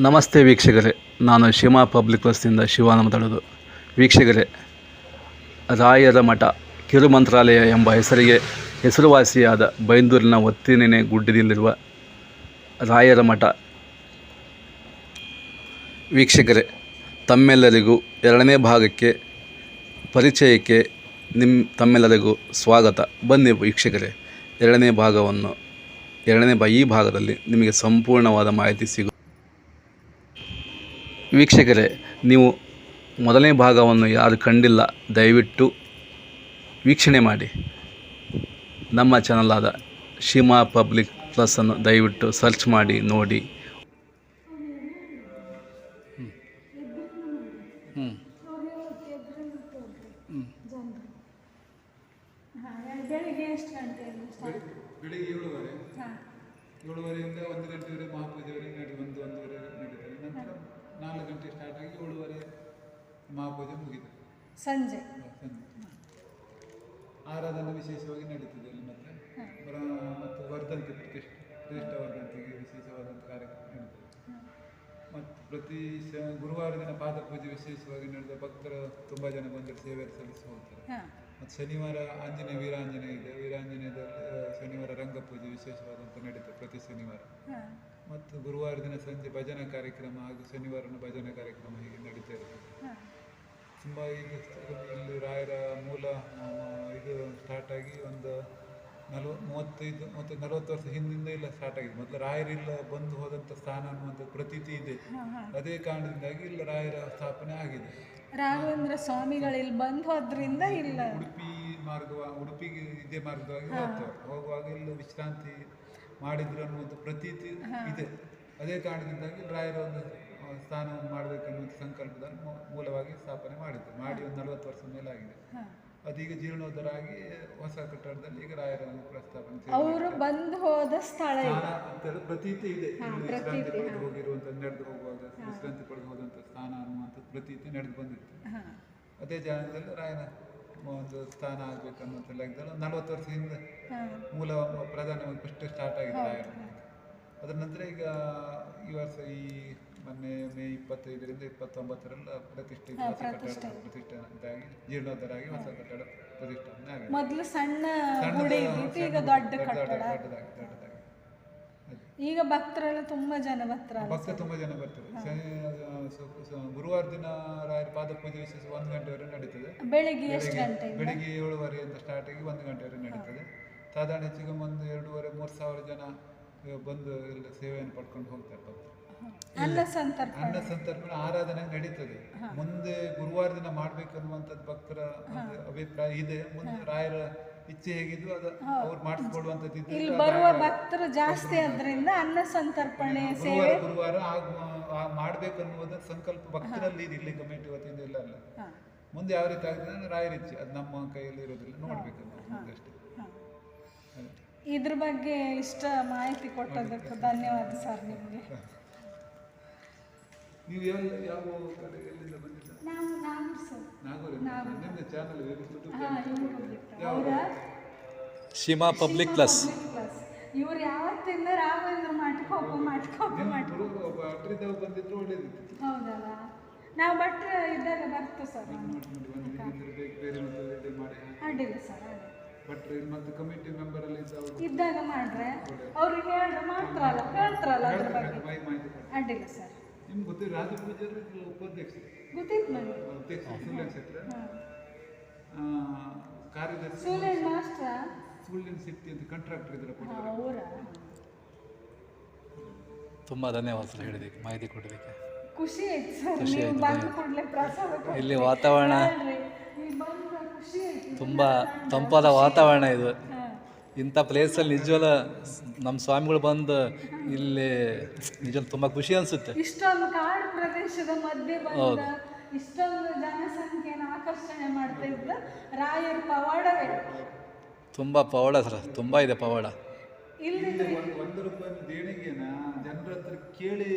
ನಮಸ್ತೆ ವೀಕ್ಷಕರೇ. ನಾನು ಶಿವ ಪಬ್ಲಿಕ್ ಬಸ್ನಿಂದ ಶಿವಾನ ಮಾತಾಡೋದು. ವೀಕ್ಷಕರೇ, ರಾಯರ ಮಠ ಕಿರುಮಂತ್ರಾಲಯ ಎಂಬ ಹೆಸರಿಗೆ ಹೆಸರುವಾಸಿಯಾದ ಬೈಂದೂರಿನ ಒತ್ತಿನೆನೆ ಗುಡ್ಡದಲ್ಲಿರುವ ರಾಯರ ಮಠ. ವೀಕ್ಷಕರೇ, ತಮ್ಮೆಲ್ಲರಿಗೂ ಎರಡನೇ ಭಾಗಕ್ಕೆ, ಪರಿಚಯಕ್ಕೆ ನಿಮ್ಮ ತಮ್ಮೆಲ್ಲರಿಗೂ ಸ್ವಾಗತ. ಬನ್ನಿ ವೀಕ್ಷಕರೇ, ಎರಡನೇ ಭಾಗವನ್ನು, ಎರಡನೇ ಈ ಭಾಗದಲ್ಲಿ ನಿಮಗೆ ಸಂಪೂರ್ಣವಾದ ಮಾಹಿತಿ ಸಿಗು ವೀಕ್ಷಕರೇ ನೀವು ಮೊದಲನೇ ಭಾಗವನ್ನು ಯಾರು ಕಂಡಿಲ್ಲ ದಯವಿಟ್ಟು ವೀಕ್ಷಣೆ ಮಾಡಿ. ನಮ್ಮ ಚಾನಲಾದ ಆದ ಶಿಮಾ ಪಬ್ಲಿಕ್ ಪ್ಲಸ್ಸನ್ನು ದಯವಿಟ್ಟು ಸರ್ಚ್ ಮಾಡಿ ನೋಡಿ. ಬೆಳಿಗ್ಗೆ ಏಳುವರೆ. ಹಾಂ. ಏಳುವರೆಯಿಂದ ಒಂದು ಗಂಟೆವರೆಗೆ ಮಹಾಪೂಜೆವರೆಗೆ ನಡಿ ಒಂದು ಒಂದೂವರೆ ನಡೀತಾರೆ ನಂತರ ನಾಲ್ಕು ಗಂಟೆ ಸ್ಟಾರ್ಟ್ ಆಗಿ ಏಳುವರೆ ಮಹಾಪೂಜೆ ಮುಗಿತು. ಸಂಜೆ. ಸಂಜೆ. ಆರಾಧನೆ ವಿಶೇಷವಾಗಿ ನಡೀತದೆ ಅಲ್ಲಿ ಮತ್ತೆ. ಮತ್ತು ವರ್ಧಂತಿ ಪ್ರತಿಷ್ಠೆ ಶ್ರೇಷ್ಠ ವರ್ಧಂತಿಗೆ ವಿಶೇಷವಾದಂಥ ಕಾರ್ಯಕ್ರಮ ನಡೀತದೆ. ಮತ್ತು ಪ್ರತಿ ಶ ಗುರುವಾರ ದಿನ ಪಾದ ಪೂಜೆ ವಿಶೇಷವಾಗಿ ನಡೆದ ಭಕ್ತರು ತುಂಬ ಜನ ಬಂದು ಸೇವೆ ಸಲ್ಲಿಸಿ ಹೋಗ್ತಾರೆ ಮತ್ತು ಶನಿವಾರ ಆಂಜನೇಯ ವೀರಾಂಜನೇಯ ಇದೆ. ವೀರಾಂಜನೇಯದಲ್ಲಿ ಶನಿವಾರ ರಂಗ ಪೂಜೆ ವಿಶೇಷವಾದಂಥ ನಡೀತದೆ ಪ್ರತಿ ಶನಿವಾರ. ಮತ್ತು ಗುರುವಾರ ದಿನ ಸಂಜೆ ಭಜನಾ ಕಾರ್ಯಕ್ರಮ ಹಾಗೂ ಶನಿವಾರನ ಭಜನಾ ಕಾರ್ಯಕ್ರಮ ಹೀಗೆ ನಡೀತಾ ಇರ್ತದೆ ತುಂಬ ಈಗ ಇಲ್ಲಿ ರಾಯರ ಮೂಲ ಇದು ಸ್ಟಾರ್ಟ್ ಆಗಿ ಒಂದು ನಲ್ವ ಮೂವತ್ತೈದು ಮತ್ತು ನಲವತ್ತು ವರ್ಷ ಹಿಂದಿಂದ ಇಲ್ಲ ಸ್ಟಾರ್ಟ್ ಆಗಿದೆ. ಮೊದಲು ರಾಯರಿಲ್ಲ ಬಂದು ಹೋದಂಥ ಸ್ಥಾನ ಅನ್ನುವಂಥ ಪ್ರತೀತಿ ಇದೆ. ಅದೇ ಕಾರಣದಿಂದಾಗಿ ಇಲ್ಲ ರಾಯರ ಸ್ಥಾಪನೆ ಆಗಿದೆ. ರಾಘವೇಂದ್ರ ಸ್ವಾಮಿಗಳು ಇಲ್ಲಿ ಬಂದು ಹೋದ್ರಿಂದ ಇಲ್ಲ. ಉಡುಪಿ ಮಾರ್ಗವ ಉಡುಪಿಗೆ ಇದೇ ಮಾರ್ಗವಾಗಿ ಹೋಗ್ತಾರೆ ಹೋಗುವಾಗ ಇಲ್ಲಿ ವಿಶ್ರಾಂತಿ ಮಾಡಿದ್ರು ಅನ್ನುವಂಥ ಪ್ರತೀತಿ ಇದೆ. ಅದೇ ಕಾರಣದಿಂದಾಗಿ ರಾಯರ ಒಂದು ಸ್ಥಾನವನ್ನು ಮಾಡಬೇಕನ್ನುವಂಥ ಸಂಕಲ್ಪದಲ್ಲಿ ಮೂ- ಮೂಲವಾಗಿ ಸ್ಥಾಪನೆ ಮಾಡಿದ್ರು. ಮಾಡಿ ಒಂದು ನಲವತ್ತು ವರ್ಷ ಮೇಲಾಗಿದೆ. ಹಾಂ. ಅದೀಗ ಜೀರ್ಣೋದ್ಧಾರ ಆಗಿ ಹೊಸ ಕಟ್ಟಡದಲ್ಲಿ ಈಗ ರಾಯರನ್ನು ಪ್ರಸ್ತಾಪನೆ ಅವರು ಬಂದು ಹೋದ ಸ್ಥಳ ಪ್ರತೀತಿ ಇದೆ. ವಿಶ್ರಾಂತಿ ಪಡೆದು ಹೋಗಿರುವಂಥ ನಡೆದು ಹೋಗುವಾಗ ವಿಶ್ರಾಂತಿ ಪಡೆದು ಸ್ಥಾನ ಅನ್ನುವಂಥ ಪ್ರತೀತಿ ನಡೆದು ಬಂದಿತ್ತು. ಅದೇ ಜಾಗದಲ್ಲಿ ರಾಯನ ಒಂದು ಸ್ಥಾನ ಆಗ್ಬೇಕನ್ನುವಂಥ ಲೆಕ್ಕದಲ್ಲಿ ಒಂದು ನಲ್ವತ್ತು ವರ್ಷ ಹಿಂದೆ ಹಾಂ. ಮೂಲ ಪ್ರಧಾನವಾಗಿ ಫಸ್ಟ್ ಸ್ಟಾರ್ಟ್ ಆಗಿದೆ ಅದರ ನಂತರ ಈಗ ಈ ವರ್ಷ ಈ ಮೊನ್ನೆ ಮೇ ಇಪ್ಪತ್ತೈದರಿಂದ ಇಪ್ಪತ್ತೊಂಬತ್ತರಲ್ಲ ಪ್ರತಿಷ್ಠೆ ಪ್ರತಿಷ್ಠೆ. ಅಂತಾಗಿ ಜೀರ್ಣೋದ್ಧಾರ ಆಗಿ ಹೊಸ ಕಟ್ಟಡ ಪ್ರತಿಷ್ಠಾಪನೆ ಆಗಿದೆ ಮೊದಲು ಸಣ್ಣ ಸಣ್ಣದು- ಗುಡಿ ಇದ್ದಿತ್ತು ಈಗ ಸಣ್ಣದು, ದೊಡ್ಡ ದೊಡ್ಡ- ಕಟ್ಟಡ ದೊಡ್ಡದಾಗಿ ದೊಡ್ಡದಾಗಿ ಅದೇ. ಈಗ ಭಕ್ತರೆಲ್ಲ ತುಂಬಾ ಜನ ಭಕ್ತರ ಭಕ್ತ ತುಂಬಾ ಜನ ಸ- ಗುರುವಾರ ದಿನ ರಾಯರ ಪಾದ ಪೂಜೆ ವಿಶೇಷ ಒಂದು ಗಂಟೆವರೆಗೆ ನಡೀತದೆ. ಬೆಳಿಗ್ಗೆ ಎಷ್ಟು ಗಂಟೆ ಬೆಳಿಗ್ಗೆ ಅಂತ ಸ್ಟಾರ್ಟ್ ಆಗಿ ಒಂದು ಗಂಟೆವರೆಗೆ ನಡೀತದೆ. ಸಾಧಾರಣ ಹೆಚ್ಚಿಗೆ ಒಂದು ಎರಡೂವರೆ ಮೂರು ಸಾವಿರ ಜನ ಬಂದು ಎಲ್ಲ ಸೇವೆಯನ್ನು ಪಡ್ಕೊಂಡು ಹೋಗ್ತಾರೆ ಭಕ್ತರು. ಅನ್ನ ಸಂತರ್ಪಣೆ. ಆರಾಧನೆ ನಡೀತದೆ. ಮುಂದೆ ಗುರುವಾರ ದಿನ ಮಾಡ್ಬೇಕನ್ನುವಂಥದ್ದು ಭಕ್ತರ ಅಭಿಪ್ರಾಯ ಇದೆ. ಮುಂದೆ ರಾಯರ ಇಚ್ಛೆ ಹೇಗಿದ್ರು ಅದು ಅವ್ರು ಮಾಡಿಸ್ಕೊಡುವಂಥದ್ದು ಇಲ್ಲಿ ಬರುವ ಭಕ್ತರು ಜಾಸ್ತಿ ಆದ್ರಿಂದ ಅನ್ನ ಸಂತರ್ಪಣೆ ಗುರುವಾರ ಗುರುವಾರ ಮಾಡಬೇಕು ಅನ್ನುವುದ ಸಂಕಲ್ಪ ಭಕ್ತರಲ್ಲಿ ಇದೆ ಇಲ್ಲಿ ಕಮಿಟಿ ವತಿಯಿಂದ ಇಲ್ಲ ಅಲ್ಲ. ಮುಂದೆ ಯಾವ ರೀತಿ ಆಗ್ತದೆ ಅಂದ್ರೆ ರಾಯರ ಇಚ್ಛೆ ಅದು ನಮ್ಮ ಕೈಯಲ್ಲಿ ಇರೋದಿಲ್ಲ ನೋಡ್ಬೇಕು ಅಷ್ಟೇ. ಇದ್ರ ಬಗ್ಗೆ ಇಷ್ಟ ಮಾಹಿತಿ ಕೊಟ್ಟದಕ್ಕೆ ಧನ್ಯವಾದ ಸರ್ ನಿಮಗೆ. ನೀವು ಯಾವ ಯಾವ ಕಡೆ ಎಲ್ಲಿಂದ ಬಂದಿದ್ದ? ನಾವು ನಾನು ಸರ್. ನಾಗೂರ ನಿಮ್ದು ಚಾನಲ್ ಶಿಮಾ ಪಬ್ಲಿಕ್ ಪ್ಲಸ್ ಇವ್ರು ಯಾವತ್ತಿಂದ ರಾಘವೇಂದ್ರ ಮಠಕ್ಕೆ ಹೋಗು ಮಠ ಒಬ್ಬ ಅಟ್ರಿದವ್ ಬಂದಿದ್ರು ಒಳ್ಳೇದಿತ್ತು. ಹೌದಲ್ಲ? ನಾವು ಭಟ್ರ ಇದ್ದಾಗ ಬರ್ತು ಸರ್ ಅಡ್ಡಿಲ್ಲ ಸರ್ ಇಲ್ಲಿ ಮತ್ತೆ ಕಮಿಟಿ ಮೆಂಬರ್ ಅಲ್ಲಿ ಇದ್ದವರು ಇದ್ದಾಗ ಮಾಡ್ರೆ. ಅವ್ರಿಗೆ ಹೇಳ್ರೆ ಮಾಡ್ತಾರಲ್ಲ ಹೇಳ್ತಾರಲ್ಲ ಅದ್ರ ಬಗ್ಗೆ. ಅಡ್ಡಿಲ್ಲ ಸರ್. ನಿಮ್ಗೆ ಗೊತ್ತಿಲ್ಲ ರಾಜ ಪೂಜಾರಿ ಉಪಾಧ್ಯಕ್ಷ ಗೊತ್ತಿತ್ತು ನನಗೆ ಅಧ್ಯಕ್ಷ ಸುಳ್ಯನ್ ಕ್ಷೇತ್ರ ಹಾಂ. ಆ, ಕಾರ್ಯದರ್ಶಿ ಮಾಸ್ಟ್ರ ಶೆಟ್ಟಿ ಅಂತ ಕಾಂಟ್ರಾಕ್ಟರ್ ಇದ್ರೆ ಕೊಡ್ತಾರೆ ಅವರ ತುಂಬ ಧನ್ಯವಾದ ಸರ್ ಹೇಳಿದ್ದಕ್ಕೆ ಮಾಹಿತಿ ಕೊಟ್ಟಿದ್ದಕ್ಕೆ. ಖುಷಿ ಆಯ್ತು ಸರ್ ನೀವು ಬಂದ ಕೂಡಲೇ ಪ್ರಸಾದ ಕೊಟ್ರಿ. ಇಲ್ಲಿ ವಾತಾವರಣ ತುಂಬಾ ನೀವು ಬಂದ ಖುಷಿ ಆಯ್ತು. ತುಂಬ ತಂಪಾದ ವಾತಾವರಣ ಇದು. ಇಂಥ ಪ್ಲೇಸಲ್ಲಿ ನಿಜವಲ್ಲ ನಮ್ಮ ಸ್ವಾಮಿಗಳು ಬಂದು ಇಲ್ಲಿ ನಿಜ ತುಂಬ ಖುಷಿ ಅನಿಸುತ್ತೆ. ಇಷ್ಟೊಂದು ಕಾಡು ಪ್ರದೇಶದ ಮಧ್ಯೆ ಬಂದ ಇಷ್ಟೊಂದು ಜನಸಂಖ್ಯೆಯನ್ನು ಆಕರ್ಷಣೆ ಮಾಡ್ತಾ ಇದ್ದ ರಾಯರ ಪವಾಡವೇ ತುಂಬ ಪವಾಡ ಸರ್ ತುಂಬ ಇದೆ ಪವಾಡ. ಇಲ್ಲಿ ಒಂದು ಒಂದು ರೂಪಾಯಿ ದೇಣಿಗೆನ ಜನರ ಹತ್ರ ಕೇಳಿ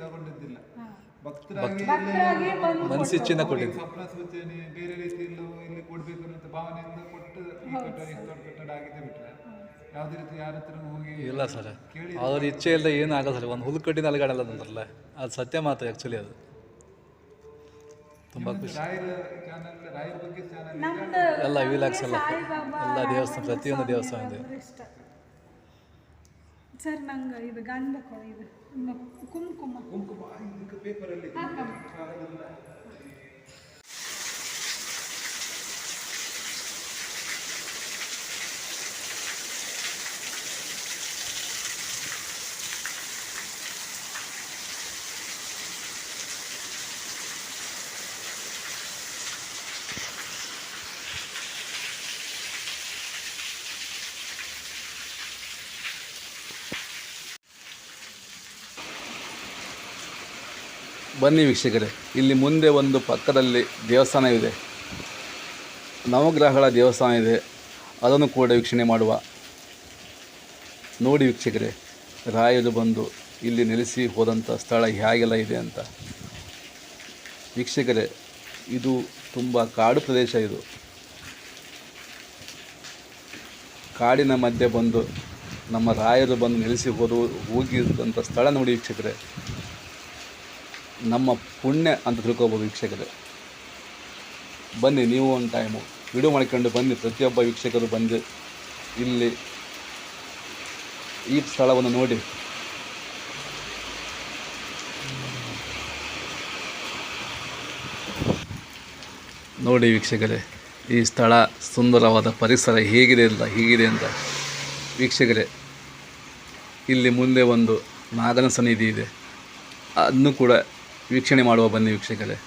ತಗೊಂಡಿದ್ದಿಲ್ಲ. ಭಕ್ತರಾಗಿ ಮನಸ್ಸಿಚ್ಚಿಂದ ಅವ್ರಿಗೆ ಸ್ವಪ್ನ ಸೂಚನೆ ಬೇರೆ ರೀತಿಯಲ್ಲೂ ಇಲ್ಲಿ ಕೊಡಬೇಕು ಅನ್ನೋ ಭಾವನೆಯಿಂದ ಕೊಟ್ಟು ಈ ಕಟ್ಟಡ ಇಷ್ಟು ದೊಡ್ಡ ಕಟ್ಟಡ ಆಗಿದೆ ಬಿಟ್ರೆ ಯಾವುದೇ ರೀತಿ ಯಾರ ಹತ್ರ ಹೋಗಿ ಇಲ್ಲ ಸರ್. ಕೇಳಿ ಅವ್ರ ಇಚ್ಛೆ ಇಲ್ಲದೆ ಏನು ಆಗಲ್ಲ ಸರ್. ಒಂದು ಹುಲ್ಕಟ್ಟಿನ ಅಲಗಾಡಲ್ಲ ಅಂತಾರಲ್ಲ ಅದು ಸತ್ಯ ಮಾತು ಆ್ಯಕ್ಚುಲಿ ಅದು. ತುಂಬ ಖುಷಿ. ರಾಯರ ಚಾನಲ್ ರಾಯರ ಬಗ್ಗೆ ಚಾನಲ್ ನಮ್ದು ಎಲ್ಲ ವಿಲಾಕ್ಸ್ ಎಲ್ಲ. ಎಲ್ಲ ದೇವಸ್ಥಾನ ಪ್ರತಿಯೊಂದು ದೇವಸ್ಥಾನ ಇದೆ. ಸರ್ ನಂಗೆ ಇದು ಗಂಧ ಇದು ಕುಂಕುಮ. ಕುಂಕುಮ ಇದಕ್ಕೆ ಪೇಪರಲ್ಲಿ ಬನ್ನಿ ವೀಕ್ಷಕರೇ, ಇಲ್ಲಿ ಮುಂದೆ ಒಂದು ಪಕ್ಕದಲ್ಲಿ ದೇವಸ್ಥಾನ ಇದೆ. ನವಗ್ರಹಗಳ ದೇವಸ್ಥಾನ ಇದೆ. ಅದನ್ನು ಕೂಡ ವೀಕ್ಷಣೆ ಮಾಡುವ. ನೋಡಿ ವೀಕ್ಷಕರೇ, ರಾಯರು ಬಂದು ಇಲ್ಲಿ ನೆಲೆಸಿ ಹೋದಂಥ ಸ್ಥಳ ಹೇಗೆಲ್ಲ ಇದೆ ಅಂತ. ವೀಕ್ಷಕರೇ, ಇದು ತುಂಬ ಕಾಡು ಪ್ರದೇಶ ಇದು. ಕಾಡಿನ ಮಧ್ಯೆ ಬಂದು ನಮ್ಮ ರಾಯರು ಬಂದು ನೆಲೆಸಿ ಹೋದು, ಹೋಗಿದ್ದಂಥ ಸ್ಥಳ ನೋಡಿ ವೀಕ್ಷಕರೇ. ನಮ್ಮ ಪುಣ್ಯ ಅಂತ ತಿಳ್ಕೊಬೋದು ವೀಕ್ಷಕರೇ. ಬನ್ನಿ ನೀವು ಒಂದು ಟೈಮು ವಿಡಿಯೋ ಮಾಡ್ಕೊಂಡು ಬನ್ನಿ. ಪ್ರತಿಯೊಬ್ಬ ವೀಕ್ಷಕರು ಬಂದು ಇಲ್ಲಿ ಈ ಸ್ಥಳವನ್ನು ನೋಡಿ. ನೋಡಿ ವೀಕ್ಷಕರೇ, ಈ ಸ್ಥಳ ಸುಂದರವಾದ ಪರಿಸರ ಹೇಗಿದೆ ಅಂತ, ಹೀಗಿದೆ ಅಂತ. ವೀಕ್ಷಕರೇ, ಇಲ್ಲಿ ಮುಂದೆ ಒಂದು ನಾಗನ ಸನ್ನಿಧಿ ಇದೆ. ಅದನ್ನು ಕೂಡ ವೀಕ್ಷಣೆ ಮಾಡುವ ಬನ್ನಿ ವೀಕ್ಷಕರೇ.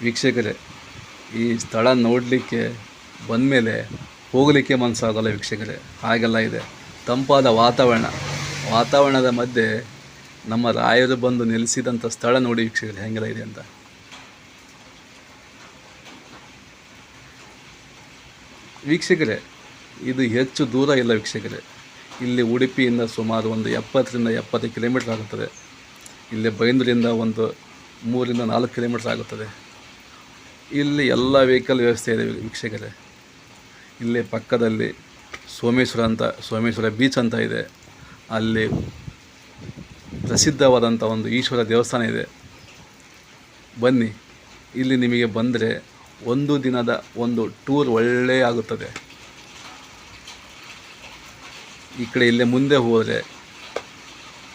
ವೀಕ್ಷಕರೇ, ಈ ಸ್ಥಳ ನೋಡಲಿಕ್ಕೆ ಬಂದಮೇಲೆ ಹೋಗಲಿಕ್ಕೆ ಮನಸ್ಸಾಗಲ್ಲ ವೀಕ್ಷಕರೇ. ಹಾಗೆಲ್ಲ ಇದೆ. ತಂಪಾದ ವಾತಾವರಣ. ವಾತಾವರಣದ ಮಧ್ಯೆ ನಮ್ಮ ರಾಯರು ಬಂದು ನೆಲೆಸಿದಂಥ ಸ್ಥಳ ನೋಡಿ ವೀಕ್ಷಕರೇ, ಹೆಂಗೆಲ್ಲ ಇದೆ ಅಂತ. ವೀಕ್ಷಕರೇ, ಇದು ಹೆಚ್ಚು ದೂರ ಇಲ್ಲ ವೀಕ್ಷಕರೇ. ಇಲ್ಲಿ ಉಡುಪಿಯಿಂದ ಸುಮಾರು ಒಂದು ಎಪ್ಪತ್ತರಿಂದ ಎಪ್ಪತ್ತು ಕಿಲೋಮೀಟ್ರ್ ಆಗುತ್ತದೆ. ಇಲ್ಲಿ ಬೈಂದರಿಂದ ಒಂದು ಮೂರಿಂದ ನಾಲ್ಕು ಕಿಲೋಮೀಟ್ರ್ ಆಗುತ್ತದೆ. ಇಲ್ಲಿ ಎಲ್ಲ ವೆಹಿಕಲ್ ವ್ಯವಸ್ಥೆ ಇದೆ ವೀಕ್ಷಕರೇ. ಇಲ್ಲಿ ಪಕ್ಕದಲ್ಲಿ ಸೋಮೇಶ್ವರ ಅಂತ, ಸೋಮೇಶ್ವರ ಬೀಚ್ ಅಂತ ಇದೆ. ಅಲ್ಲಿ ಪ್ರಸಿದ್ಧವಾದಂಥ ಒಂದು ಈಶ್ವರ ದೇವಸ್ಥಾನ ಇದೆ. ಬನ್ನಿ. ಇಲ್ಲಿ ನಿಮಗೆ ಬಂದರೆ ಒಂದು ದಿನದ ಒಂದು ಟೂರ್ ಒಳ್ಳೆಯ ಆಗುತ್ತದೆ ಈ ಕಡೆ ಇಲ್ಲೇ ಮುಂದೆ ಹೋದರೆ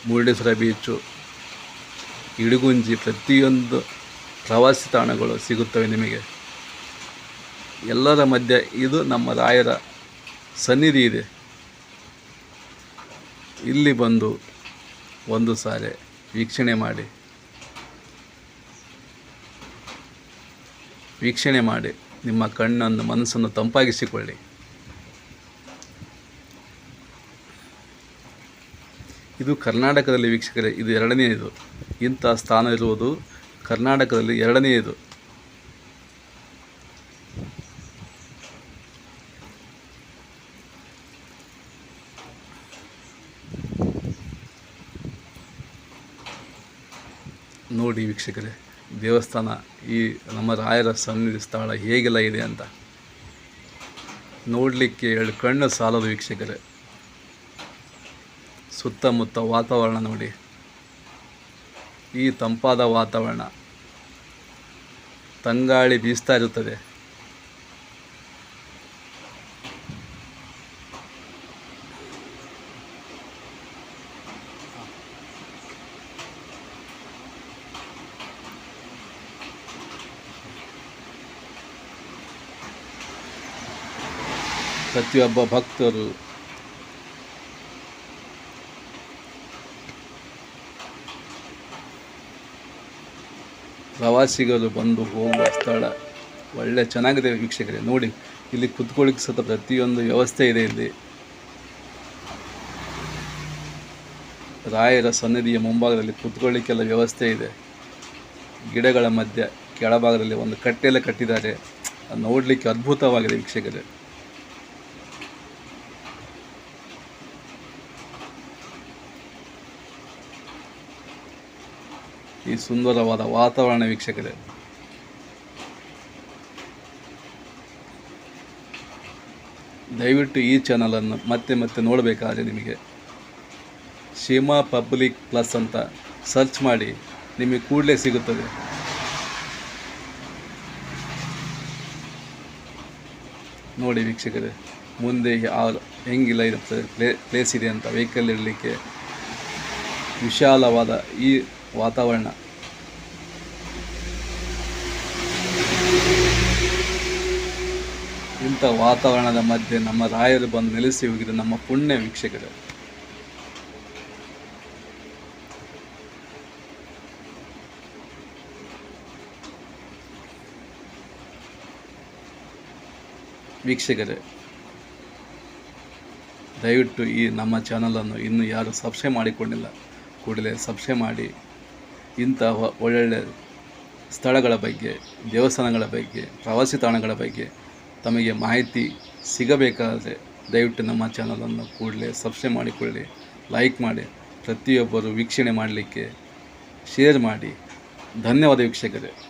ಮುರುಡೇಶ್ವರ ಬೀಚು ಇಡಗುಂಜಿ ಪ್ರತಿಯೊಂದು ಪ್ರವಾಸಿ ತಾಣಗಳು ಸಿಗುತ್ತವೆ ನಿಮಗೆ. ಎಲ್ಲರ ಮಧ್ಯೆ ಇದು ನಮ್ಮ ರಾಯರ ಸನ್ನಿಧಿ ಇದೆ. ಇಲ್ಲಿ ಬಂದು ಒಂದು ಸಾರಿ ವೀಕ್ಷಣೆ ಮಾಡಿ. ವೀಕ್ಷಣೆ ಮಾಡಿ ನಿಮ್ಮ ಕಣ್ಣನ್ನು ಮನಸ್ಸನ್ನು ತಂಪಾಗಿಸಿಕೊಳ್ಳಿ. ಇದು ಕರ್ನಾಟಕದಲ್ಲಿ ವೀಕ್ಷಕರೇ, ಇದು ಎರಡನೆಯದು ಇಂಥ ಸ್ಥಾನ ಇರುವುದು ಕರ್ನಾಟಕದಲ್ಲಿ ಎರಡನೆಯದು ನೋಡಿ ವೀಕ್ಷಕರೇ, ದೇವಸ್ಥಾನ ಈ ನಮ್ಮ ರಾಯರ ಸನ್ನಿಧಿ ಸ್ಥಳ ಹೇಗೆಲ್ಲ ಇದೆ ಅಂತ. ನೋಡಲಿಕ್ಕೆ ಎರಡು ಕಣ್ಣು ಸಾಲದು ವೀಕ್ಷಕರೇ. ಸುತ್ತಮುತ್ತ ವಾತಾವರಣ ನೋಡಿ. ಈ ತಂಪಾದ ವಾತಾವರಣ ತಂಗಾಳಿ ಬೀಸ್ತಾ ಇರುತ್ತದೆ. ಪ್ರತಿಯೊಬ್ಬ ಭಕ್ತರು ಪ್ರವಾಸಿಗರು ಬಂದು ಹೋಗುವ ಸ್ಥಳ ಒಳ್ಳೆ ಚೆನ್ನಾಗಿದೆ ವೀಕ್ಷಕರೇ, ನೋಡಿ. ಇಲ್ಲಿ ಕುತ್ಕೊಳ್ಳಿಕ್ಕೆ ಸತ ಪ್ರತಿಯೊಂದು ವ್ಯವಸ್ಥೆ ಇದೆ ಇಲ್ಲಿ. ರಾಯರ ಸನ್ನಿಧಿಯ ಮುಂಭಾಗದಲ್ಲಿ ಕುತ್ಕೊಳ್ಳಿಕ್ಕೆಲ್ಲ ವ್ಯವಸ್ಥೆ ಇದೆ. ಗಿಡಗಳ ಮಧ್ಯೆ ಕೆಳಭಾಗದಲ್ಲಿ ಒಂದು ಕಟ್ಟೆಲ್ಲ ಕಟ್ಟಿದ್ದಾರೆ. ನೋಡಲಿಕ್ಕೆ ಅದ್ಭುತವಾಗಿದೆ ವೀಕ್ಷಕರೇ. ಈ ಸುಂದರವಾದ ವಾತಾವರಣ ವೀಕ್ಷಕರೇ. ದಯವಿಟ್ಟು ಈ ಚಾನಲನ್ನು ಮತ್ತೆ ಮತ್ತೆ ನೋಡಬೇಕಾದ್ರೆ ನಿಮಗೆ ಶೀಮಾ ಪಬ್ಲಿಕ್ ಪ್ಲಸ್ ಅಂತ ಸರ್ಚ್ ಮಾಡಿ ನಿಮಗೆ ಕೂಡಲೇ ಸಿಗುತ್ತದೆ. ನೋಡಿ ವೀಕ್ಷಕರೇ, ಮುಂದೆ ಯಾವ ಹೆಂಗಿಲ್ಲ ಇರುತ್ತದೆ ಪ್ಲೇ, ಪ್ಲೇಸ್ ಇದೆ ಅಂತ ವೆಹಿಕಲ್ ಇಡಲಿಕ್ಕೆ ವಿಶಾಲವಾದ ಈ ವಾತಾವರಣ. ಇಂಥ ವಾತಾವರಣದ ಮಧ್ಯೆ ನಮ್ಮ ರಾಯರು ಬಂದು ನೆಲೆಸಿ ಹೋಗಿದ್ದು ನಮ್ಮ ಪುಣ್ಯ ವೀಕ್ಷಕರು. ವೀಕ್ಷಕರೇ, ದಯವಿಟ್ಟು ಈ ನಮ್ಮ ಚಾನಲನ್ನು ಇನ್ನು ಯಾರು ಸಬ್ಸ್ಕ್ರೈಬ್ ಮಾಡಿಕೊಂಡಿಲ್ಲ, ಕೂಡಲೇ ಸಬ್ಸ್ಕ್ರೈಬ್ ಮಾಡಿ. ಇಂತಹ ಒಳ್ಳೊಳ್ಳೆ ಸ್ಥಳಗಳ ಬಗ್ಗೆ, ದೇವಸ್ಥಾನಗಳ ಬಗ್ಗೆ, ಪ್ರವಾಸಿ ತಾಣಗಳ ಬಗ್ಗೆ ತಮಗೆ ಮಾಹಿತಿ ಸಿಗಬೇಕಾದರೆ ದಯವಿಟ್ಟು ನಮ್ಮ ಚಾನಲನ್ನು ಕೂಡಲೇ ಸಬ್ಸ್ಕ್ರೈಬ್ ಮಾಡಿಕೊಳ್ಳಿ, ಲೈಕ್ ಮಾಡಿ, ಪ್ರತಿಯೊಬ್ಬರು ವೀಕ್ಷಣೆ ಮಾಡಲಿಕ್ಕೆ ಶೇರ್ ಮಾಡಿ. ಧನ್ಯವಾದ ವೀಕ್ಷಕರೇ.